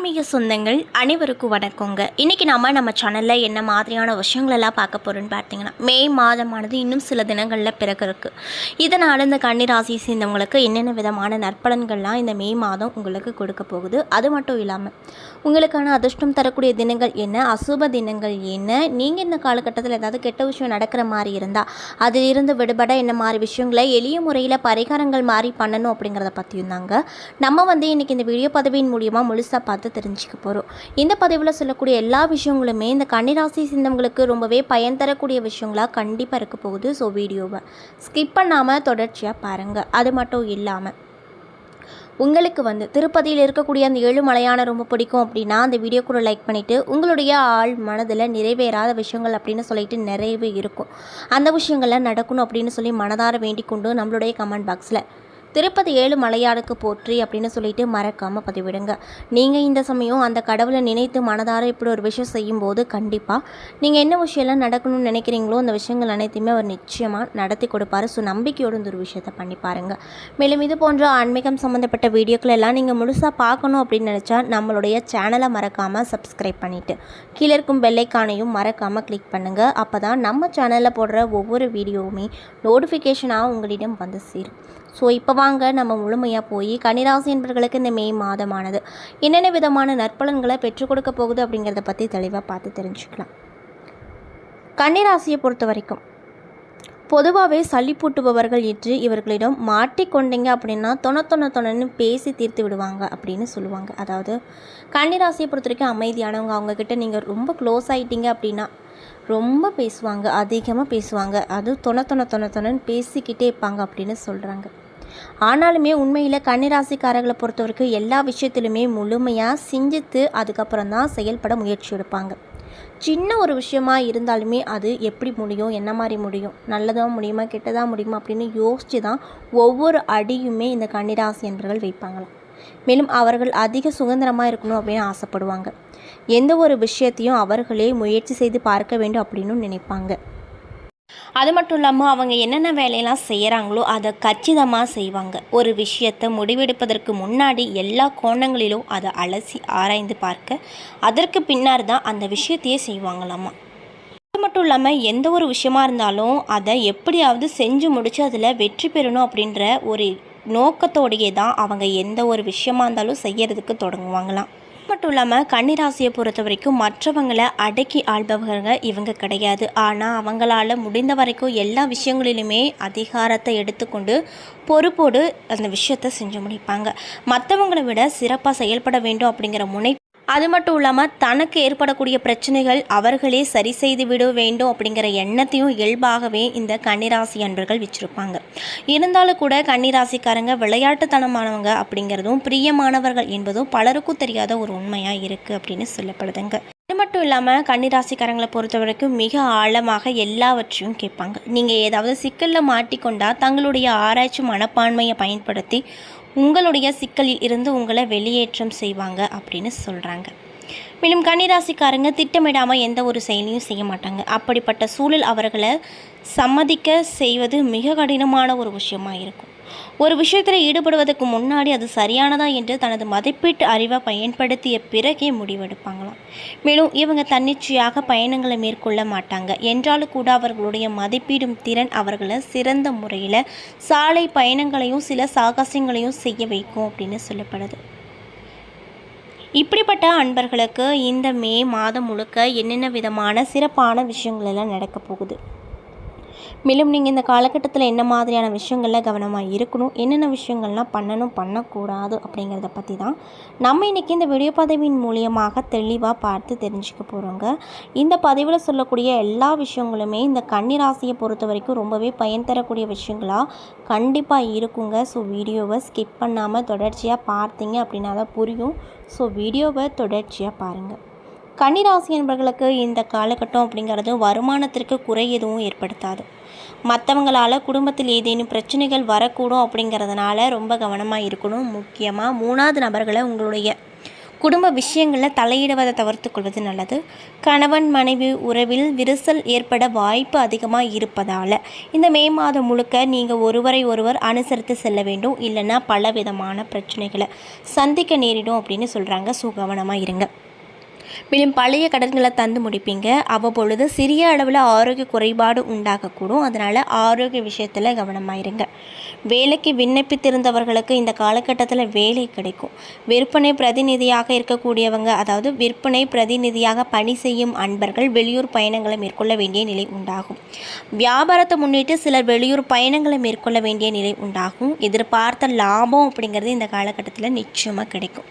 ஆன்மீக சொந்தங்கள் அனைவருக்கும் வணக்கங்க. இன்றைக்கி நாம் நம்ம சேனலில் என்ன மாதிரியான விஷயங்களெல்லாம் பார்க்க போகிறோன்னு பார்த்தீங்கன்னா மே மாதமானது இன்னும் சில தினங்களில் பிறகு இருக்குது இதனால் இந்த கன்னிராசியை சேர்ந்தவங்களுக்கு என்னென்ன விதமான நற்பலன்கள்லாம் இந்த மே மாதம் உங்களுக்கு கொடுக்க போகுது? அது மட்டும் இல்லாமல் உங்களுக்கான அதிர்ஷ்டம் தரக்கூடிய தினங்கள் என்ன? அசுப தினங்கள் என்ன? நீங்கள் இந்த காலகட்டத்தில் ஏதாவது கெட்ட விஷயம் நடக்கிற மாதிரி இருந்தால் அதிலிருந்து விடுபட என்ன மாதிரி விஷயங்களை எளிய முறையில் பரிகாரங்கள் மாதிரி பண்ணணும் அப்படிங்கிறத பற்றியும் தாங்க. நம்ம வந்து இன்றைக்கி இந்த வீடியோ பதவியின் மூலியமாக முழுசாக பார்த்து தெரிஞ்சுக்க போகிறோம் இந்த பதிவில் சொல்லக்கூடிய எல்லா விஷயங்களுமே இந்த கன்னிராசி சிந்தவங்களுக்கு ரொம்பவே பயன் தரக்கூடிய விஷயங்களாக கண்டிப்பாக இருக்க போகுது. ஸோ வீடியோவை ஸ்கிப் பண்ணாமல் தொடர்ச்சியாக பாருங்கள் அது மட்டும் இல்லாமல் உங்களுக்கு வந்து திருப்பதியில் இருக்கக்கூடிய அந்த ஏழு மலையான ரொம்ப பிடிக்கும் அப்படின்னா அந்த வீடியோ கூட லைக் பண்ணிவிட்டு உங்களுடைய ஆள் மனதில் நிறைவேறாத விஷயங்கள் அப்படின்னு சொல்லிட்டு நிறையவே இருக்கும். அந்த விஷயங்கள்லாம் நடக்கணும் அப்படின்னு சொல்லி மனதார வேண்டிக் கொண்டு நம்மளுடைய கமெண்ட் பாக்ஸில் திருப்பதி ஏழு மலையாளுக்கு போற்றி அப்படின்னு சொல்லிட்டு மறக்காமல் பதிவிடுங்க. நீங்கள் இந்த சமயம் அந்த கடவுளை நினைத்து மனதார இப்படி ஒரு விஷயம் செய்யும்போது கண்டிப்பாக நீங்கள் என்ன விஷயம்லாம் நடக்கணும்னு நினைக்கிறீங்களோ அந்த விஷயங்கள் அனைத்தையுமே அவர் நிச்சயமாக நடத்தி கொடுப்பாரு. ஸோ நம்பிக்கையோடு இந்த ஒரு விஷயத்தை பண்ணி பாருங்கள் மேலும் இது போன்ற ஆன்மீகம் சம்மந்தப்பட்ட வீடியோக்கள் எல்லாம் நீங்கள் முழுசாக பார்க்கணும் அப்படின்னு நினச்சா நம்மளுடைய சேனலை மறக்காமல் சப்ஸ்கிரைப் பண்ணிவிட்டு கீழே இருக்கும் பெல்லைக்கானையும் மறக்காமல் கிளிக் பண்ணுங்கள் அப்போ தான் நம்ம சேனலில் போடுற ஒவ்வொரு வீடியோவுமே நோட்டிஃபிகேஷனாக உங்களிடம் வந்து சேரும். ஸோ இப்போ வாங்க நம்ம முழுமையாக போய் கன்னிராசி என்பவர்களுக்கு இந்த மே மாதமானது. என்னென்ன விதமான நற்பலன்களை பெற்றுக் கொடுக்க போகுது அப்படிங்கிறத பற்றி தெளிவாக பார்த்து தெரிஞ்சுக்கலாம். கன்னிராசியை பொறுத்த வரைக்கும் பொதுவாகவே சளி பூட்டுபவர்கள் என்று இவர்களிடம் மாட்டிக்கொண்டீங்க அப்படின்னா தொண தொண தொணன்னு பேசி தீர்த்து விடுவாங்க அப்படின்னு சொல்லுவாங்க. அதாவது கன்னிராசியை பொறுத்த வரைக்கும் அமைதியானவங்க. அவங்கக்கிட்ட நீங்கள் ரொம்ப க்ளோஸ் ஆகிட்டீங்க அப்படின்னா ரொம்ப பேசுவாங்க அதிகமாக பேசுவாங்க. அது தொண தொண தொண தொணன்னு பேசிக்கிட்டே இருப்பாங்க அப்படின்னு சொல்கிறாங்க ஆனாலுமே உண்மையில் கன்னிராசிக்காரர்களை பொறுத்த வரைக்கும் எல்லா விஷயத்திலுமே முழுமையாக சிந்தித்து அதுக்கப்புறம் தான் செயல்பட முயற்சி எடுப்பாங்க. சின்ன ஒரு விஷயமா இருந்தாலுமே அது எப்படி முடியும் என்ன மாதிரி முடியும் நல்லதாக முடியுமா கெட்டதாக முடியுமா அப்படின்னு யோசித்து தான் ஒவ்வொரு அடியுமே இந்த கன்னிராசி என்பவர்கள் வைப்பாங்களாம். மேலும் அவர்கள் அதிக சுதந்திரமாக இருக்கணும் அப்படின்னு ஆசைப்படுவாங்க. எந்த ஒரு விஷயத்தையும் அவர்களே முயற்சி செய்து பார்க்க வேண்டும் அப்படின்னு நினைப்பாங்க. அது மட்டும் இல்லாமல் அவங்க என்னென்ன வேலையெல்லாம் செய்கிறாங்களோ அதை கச்சிதமாக செய்வாங்க. ஒரு விஷயத்தை முடிவெடுப்பதற்கு முன்னாடி எல்லா கோணங்களிலும் அதை அலசி ஆராய்ந்து பார்க்க அதற்கு பின்னார் தான் அந்த விஷயத்தையே செய்வாங்களாமா. அது மட்டும் இல்லாமல் எந்த ஒரு விஷயமா இருந்தாலும் அதை எப்படியாவது செஞ்சு முடித்து அதில் வெற்றி பெறணும் அப்படின்ற ஒரு நோக்கத்தோடையே தான் அவங்க எந்த ஒரு விஷயமா இருந்தாலும் செய்யறதுக்கு தொடங்குவாங்களாம். மட்டும் இல்லாமல் கன்னிராசியை பொறுத்த வரைக்கும் மற்றவங்களை அடக்கி ஆள்பவங்க இவங்க கிடையாது. ஆனால் அவங்களால முடிந்த வரைக்கும் எல்லா விஷயங்களிலுமே அதிகாரத்தை எடுத்துக்கொண்டு பொறுப்போடு அந்த விஷயத்தை செஞ்சு முடிப்பாங்க. மற்றவங்களை விட சிறப்பாக செயல்பட வேண்டும் அப்படிங்கிற முனை அது மட்டும் இல்லாமல் தனக்கு ஏற்படக்கூடிய பிரச்சனைகள் அவர்களே சரி செய்து விட வேண்டும் அப்படிங்கிற எண்ணத்தையும் இயல்பாகவே இந்த கன்னிராசி அன்பர்கள் வச்சுருப்பாங்க. இருந்தாலும் கூட கன்னிராசிக்காரங்க விளையாட்டுத்தனமானவங்க அப்படிங்கிறதும் பிரியமானவர்கள் என்பதும் பலருக்கும் தெரியாத ஒரு உண்மையாக இருக்குது அப்படின்னு சொல்லப்படுதுங்க. அது மட்டும் இல்லாமல் கன்னிராசிக்காரங்களை பொறுத்த வரைக்கும் மிக ஆழமாக எல்லாவற்றையும் கேட்பாங்க. நீங்கள் ஏதாவது சிக்கலில் மாட்டிக்கொண்டால் தங்களுடைய ஆராய்ச்சி மனப்பான்மையை பயன்படுத்தி உங்களுடைய சிக்கலில் இருந்து உங்களை வெளியேற்றம் செய்வாங்க அப்படின்னு சொல்கிறாங்க மேலும் கன்னிராசிக்காரங்க திட்டமிடாமல் எந்த ஒரு செயலையும் செய்ய மாட்டாங்க. அப்படிப்பட்ட சூழல் அவர்களை சம்மதிக்க செய்வது மிக கடினமான ஒரு விஷயமாக இருக்கும். ஒரு விஷயத்தில் ஈடுபடுவதற்கு முன்னாடி அது சரியானதா என்று தனது மதிப்பீட்டு அறிவை பயன்படுத்திய பிறகே முடிவெடுப்பாங்களாம். மேலும் இவங்க தன்னிச்சையாக பயணங்களை மேற்கொள்ள மாட்டாங்க. என்றாலும் கூட அவர்களுடைய மதிப்பீடும் திறன் அவர்களை சிறந்த முறையில் சாலை பயணங்களையும் சில சாகசங்களையும் செய்ய வைக்கும் அப்படின்னு சொல்லப்படுது. இப்படிப்பட்ட அன்பர்களுக்கு இந்த மே மாதம் முழுக்க என்னென்ன விதமான சிறப்பான விஷயங்கள் எல்லாம் நடக்க போகுது? மேலும் நீங்கள் இந்த காலகட்டத்தில் என்ன மாதிரியான விஷயங்களில் கவனமாக இருக்கணும் என்னென்ன விஷயங்கள்லாம் பண்ணணும் பண்ணக்கூடாது அப்படிங்கிறத பற்றி தான் நம்ம இன்றைக்கி இந்த வீடியோ பதவியின் மூலியமாக தெளிவாக பார்த்து தெரிஞ்சுக்க போகிறோங்க இந்த பதிவில் சொல்லக்கூடிய எல்லா விஷயங்களுமே இந்த கன்னிராசியை பொறுத்த வரைக்கும் ரொம்பவே பயன் தரக்கூடிய விஷயங்களாக கண்டிப்பாக இருக்குங்க. ஸோ வீடியோவை ஸ்கிப் பண்ணாமல் தொடர்ச்சியாக பார்த்தீங்க அப்படின்னா தான் புரியும். ஸோ வீடியோவை தொடர்ச்சியாக பாருங்கள் கன்னிராசி என்பர்களுக்கு இந்த காலகட்டம் அப்படிங்கிறது வருமானத்திற்கு குறை எதுவும் ஏற்படுத்தாது. மற்றவங்களால் குடும்பத்தில் ஏதேனும் பிரச்சனைகள் வரக்கூடும் அப்படிங்கிறதுனால ரொம்ப கவனமாக இருக்கணும். முக்கியமாக மூணாவது நபர்களை உங்களுடைய குடும்ப விஷயங்களில் தலையிடுவதை தவிர்த்து கொள்வது நல்லது. கணவன் மனைவி உறவில் விரிசல் ஏற்பட வாய்ப்பு அதிகமாக இருப்பதால் இந்த மே மாதம் முழுக்க நீங்கள் ஒருவரை ஒருவர் அனுசரித்து செல்ல வேண்டும். இல்லைன்னா பல விதமான பிரச்சனைகளை சந்திக்க நேரிடும் அப்படின்னு சொல்கிறாங்க சுகவனமாக கவனமாக இருங்க. மேலும் பழைய கடன்களை தந்து முடிப்பீங்க. அவ்வப்பொழுது சிறிய அளவில் ஆரோக்கிய குறைபாடு உண்டாகக்கூடும். அதனால் ஆரோக்கிய விஷயத்தில் கவனமாக இருங்க. வேலைக்கு விண்ணப்பித்திருந்தவர்களுக்கு இந்த காலகட்டத்தில் வேலை கிடைக்கும். விற்பனை பிரதிநிதியாக இருக்கக்கூடியவங்க அதாவது விற்பனை பிரதிநிதியாக பணி செய்யும் அன்பர்கள் வெளியூர் பயணங்களை மேற்கொள்ள வேண்டிய நிலை உண்டாகும். வியாபாரத்தை முன்னிட்டு சிலர் வெளியூர் பயணங்களை மேற்கொள்ள வேண்டிய நிலை உண்டாகும். எதிர்பார்த்த லாபம் அப்படிங்கிறது இந்த காலகட்டத்தில் நிச்சயமாக கிடைக்கும்.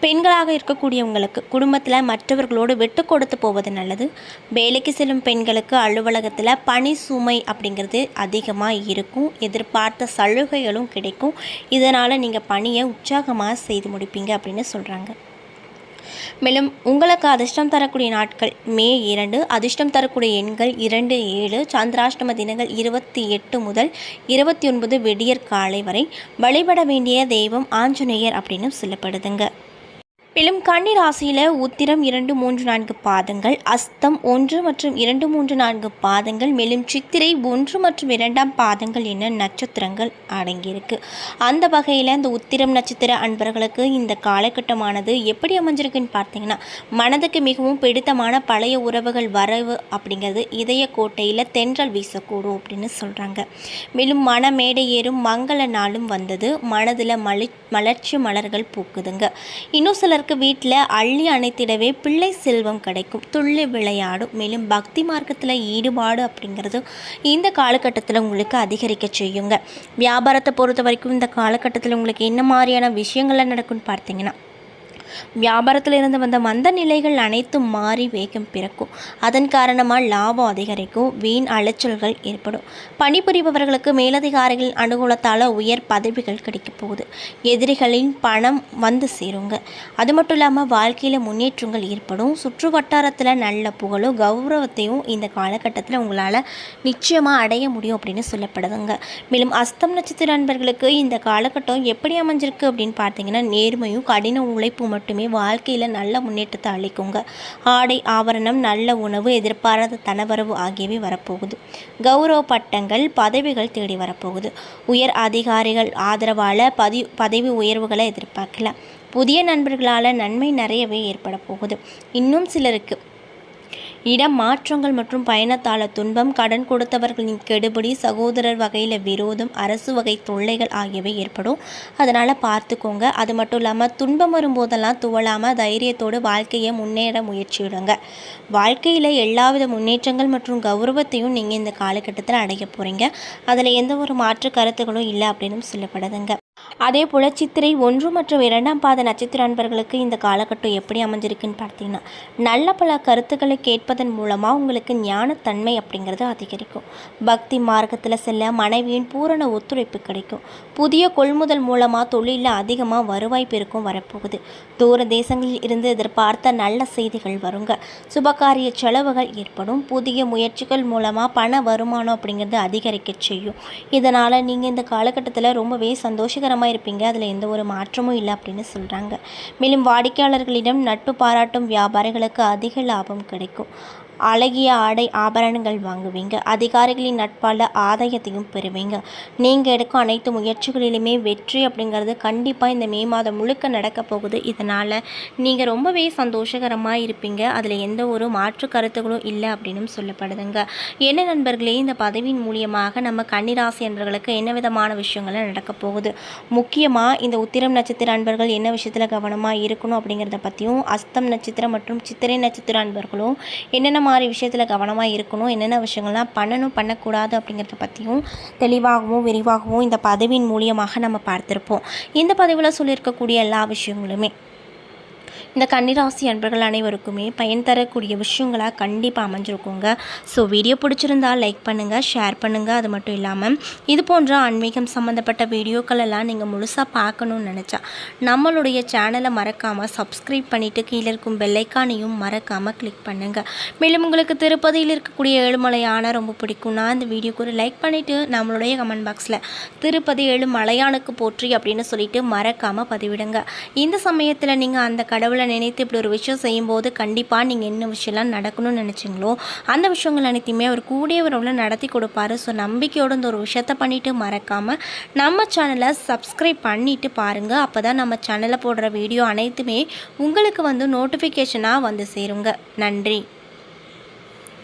பெண்களாக இருக்கக்கூடியவங்களுக்கு குடும்பத்தில் மற்றவர்களோடு விட்டு கொடுத்து போவது நல்லது. வேலைக்கு செல்லும் பெண்களுக்கு அலுவலகத்தில் பணி சுமை அப்படிங்கிறது அதிகமாக இருக்கும். எதிர்பார்த்த சலுகைகளும் கிடைக்கும். இதனால் நீங்கள் பணியை உற்சாகமாக செய்து முடிப்பீங்க அப்படின்னு சொல்கிறாங்க மேலும் உங்களுக்கு அதிர்ஷ்டம் தரக்கூடிய நாட்கள் மே இரண்டு அதிர்ஷ்டம் தரக்கூடிய எண்கள் இரண்டு ஏழு சந்திராஷ்டம தினங்கள் இருபத்தி எட்டு முதல் இருபத்தி ஒன்பது விடியற் காலை வரை வழிபட வேண்டிய தெய்வம் ஆஞ்சநேயர் அப்படின்னு சொல்லப்படுதுங்க. மேலும் கன்னி ராசியில் உத்திரம் இரண்டு மூன்று நான்கு பாதங்கள் அஸ்தம் ஒன்று மற்றும் இரண்டு மூன்று நான்கு பாதங்கள் மேலும் சித்திரை ஒன்று மற்றும் இரண்டாம் பாதங்கள் என நட்சத்திரங்கள் அடங்கியிருக்கு. அந்த வகையில் இந்த உத்திரம் நட்சத்திர அன்பர்களுக்கு இந்த காலகட்டமானது எப்படி அமைஞ்சிருக்குன்னு பார்த்தீங்கன்னா மனதுக்கு மிகவும் பிடித்தமான பழைய உறவுகள் வரவு அப்படிங்கிறது இதய கோட்டையில் தென்றல் வீசக்கூடும் அப்படின்னு சொல்கிறாங்க மேலும் மன மேடை ஏறும் மங்கள நாளும் வந்தது. மனதில் மலி மலர்ச்சி மலர்கள் பூக்குதுங்க. இன்னும் சிலருக்கு வீட்டில் அள்ளி அணைத்திடவே பிள்ளை செல்வம் கிடைக்கும். துள்ளி விளையாடும். மேலும் பக்தி மார்க்கத்தில் ஈடுபாடு அப்படிங்கிறது இந்த காலகட்டத்தில் உங்களுக்கு அதிகரிக்க செய்யுங்க. வியாபாரத்தை பொறுத்த வரைக்கும் இந்த காலகட்டத்தில் உங்களுக்கு என்ன மாதிரியான விஷயங்கள்லாம் நடக்கும்னு பார்த்தீங்கன்னா வியாபாரத்தில் இருந்து வந்த மந்த நிலைகள் அனைத்தும் மாறி வேகம் பிறக்கும். அதன் காரணமாக லாபம் அதிகரிக்கும் வீண் அலைச்சல்கள் ஏற்படும். பணிபுரிபவர்களுக்கு மேலதிகாரிகள் அனுகூலத்தால் உயர் பதவிகள் கிடைக்க போகுது. எதிரிகளின் பணம் வந்து சேருங்க. அது மட்டும் இல்லாமல் வாழ்க்கையில் முன்னேற்றங்கள் ஏற்படும். சுற்று வட்டாரத்தில் நல்ல புகழும் கௌரவத்தையும் இந்த காலகட்டத்தில் உங்களால் நிச்சயமாக அடைய முடியும் அப்படின்னு சொல்லப்படுதுங்க. மேலும் அஸ்தம் நட்சத்திர நண்பர்களுக்கு இந்த காலகட்டம் எப்படி அமைஞ்சிருக்கு அப்படின்னு பார்த்தீங்கன்னா நேர்மையும் கடின உழைப்பும் மட்டுமே வாழ்க்கையில் நல்ல முன்னேற்றத்தை அளிக்குங்க. ஆடை ஆபரணம் நல்ல உணவு எதிர்பாராத தனவரவு ஆகியவை வரப்போகுது. கௌரவ பட்டங்கள் பதவிகள் தேடி வரப்போகுது. உயர் அதிகாரிகள் ஆதரவால் பதி பதவி உயர்வுகளை எதிர்பார்க்கலாம். புதிய நண்பர்களால் நன்மை நிறையவே ஏற்பட போகுது. இன்னும் சிலருக்கு இடம் மாற்றங்கள் மற்றும் பயணத்தால துன்பம் கடன் கொடுத்தவர்களின் கெடுபடி சகோதரர் வகையில் விரோதம் அரசு வகை தொல்லைகள் ஆகியவை ஏற்படும். அதனால் பார்த்துக்கோங்க. அது மட்டும் இல்லாமல் துன்பம் வரும்போதெல்லாம் துவளாமல் தைரியத்தோடு வாழ்க்கையை முன்னேற முயற்சியிடுங்க. வாழ்க்கையில் எல்லாவித முன்னேற்றங்கள் மற்றும் கௌரவத்தையும் நீங்கள் இந்த காலகட்டத்தில் அடைய போகிறீங்க அதில் எந்த ஒரு மாற்று கருத்துகளும் இல்லை அப்படின்னு சொல்லப்படுதுங்க. அதே போல் சித்திரை ஒன்று மற்றும் இரண்டாம் பாத நட்சத்திர அன்பர்களுக்கு இந்த காலகட்டம் எப்படி அமைஞ்சிருக்குன்னு பார்த்தீங்கன்னா நல்ல பல கருத்துக்களை கேட்பதன் மூலமாக உங்களுக்கு ஞானத்தன்மை அப்படிங்கிறது அதிகரிக்கும். பக்தி மார்க்கத்தில் செல்ல மனைவியின் பூரண ஒத்துழைப்பு கிடைக்கும். புதிய கொள்முதல் மூலமாக தொழிலில் அதிகமாக வருவாய் பெருக்கும் வரப்போகுது. தூர தேசங்களில் இருந்து எதிர்பார்த்த நல்ல செய்திகள் வருங்க. சுபகாரிய செலவுகள் ஏற்படும். புதிய முயற்சிகள் மூலமாக பண வருமானம் அப்படிங்கிறது அதிகரிக்க செய்யும். இதனால் நீங்கள் இந்த காலகட்டத்தில் ரொம்பவே சந்தோஷகரமாக இருப்பீங்க. அதில் எந்த ஒரு மாற்றமும் இல்லை அப்படின்னு சொல்கிறாங்க மேலும் வாடிக்கையாளர்களிடம் நட்பு பாராட்டும் வியாபாரிகளுக்கு அதிக லாபம் கிடைக்கும். அழகிய ஆடை ஆபரணங்கள் வாங்குவீங்க. அதிகாரிகளின் நட்பால் ஆதாயத்தையும் பெறுவீங்க. நீங்கள் எடுக்கும் அனைத்து முயற்சிகளிலுமே வெற்றி அப்படிங்கிறது கண்டிப்பாக இந்த மே மாதம் முழுக்க நடக்க போகுது. இதனால் நீங்கள் ரொம்பவே சந்தோஷகரமாக இருப்பீங்க. அதில் எந்த ஒரு மாற்று கருத்துகளும் இல்லை அப்படின்னு சொல்லப்படுதுங்க. என்ன நண்பர்களே இந்த பதவியின் மூலியமாக நம்ம கன்னிராசி அன்பர்களுக்கு என்ன விதமான விஷயங்கள் நடக்க போகுது? முக்கியமாக இந்த உத்திரம் நட்சத்திர அன்பர்கள் என்ன விஷயத்தில் கவனமாக இருக்கணும் அப்படிங்கிறத பற்றியும் அஸ்தம் நட்சத்திரம் மற்றும் சித்திரை நட்சத்திர அன்பர்களும் என்னென்ன மாதிரி விஷயத்தில் கவனமாக இருக்கணும். என்னென்ன விஷயங்கள்லாம் பண்ணணும் பண்ணக்கூடாது அப்படிங்கிறத பற்றியும் தெளிவாகவும் விரிவாகவும் இந்த பதவியின் மூலியமாக நம்ம பார்த்துருப்போம். இந்த பதிவில் சொல்லியிருக்கக்கூடிய எல்லா விஷயங்களுமே இந்த கன்னிராசி அன்பர்கள் அனைவருக்குமே பயன் தரக்கூடிய விஷயங்களாக கண்டிப்பாக அமைஞ்சிருக்குங்க. ஸோ வீடியோ பிடிச்சிருந்தா லைக் பண்ணுங்கள் ஷேர் பண்ணுங்கள் அது மட்டும் இல்லாமல் இது போன்ற ஆன்மீகம் சம்மந்தப்பட்ட வீடியோக்கள் எல்லாம் நீங்கள் முழுசாக பார்க்கணுன்னு நினச்சா நம்மளுடைய சேனலை மறக்காமல் சப்ஸ்கிரைப் பண்ணிவிட்டு கீழே இருக்கும் பெல்லைக்கானையும் மறக்காமல் கிளிக் பண்ணுங்கள் மேலும் உங்களுக்கு திருப்பதியில் இருக்கக்கூடிய ஏழுமலையான ரொம்ப பிடிக்கும்னா இந்த வீடியோக்கு ஒரு லைக் பண்ணிவிட்டு நம்மளுடைய கமெண்ட் பாக்ஸில் திருப்பதி ஏழுமலையானுக்கு போற்றி அப்படின்னு சொல்லிட்டு மறக்காமல் பதிவிடுங்க. இந்த சமயத்தில் நீங்கள் அந்த கடவுளை கடவுளை நினைத்து இப்படி ஒரு விஷயம் செய்யும்போது கண்டிப்பாக நீங்கள் என்ன விஷயம்லாம் நடக்கணும்னு நினச்சிங்களோ அந்த விஷயங்கள் அனைத்தையுமே அவர் கூடிய உறவில் நடத்தி கொடுப்பாரு. ஸோ நம்பிக்கையோடு இந்த ஒரு விஷயத்த பண்ணிவிட்டு மறக்காமல் நம்ம சேனலை சப்ஸ்கிரைப் பண்ணிவிட்டு பாருங்கள் அப்போ தான் நம்ம சேனலில் போடுற வீடியோ அனைத்துமே உங்களுக்கு வந்து நோட்டிஃபிகேஷனாக வந்து சேருங்க. நன்றி.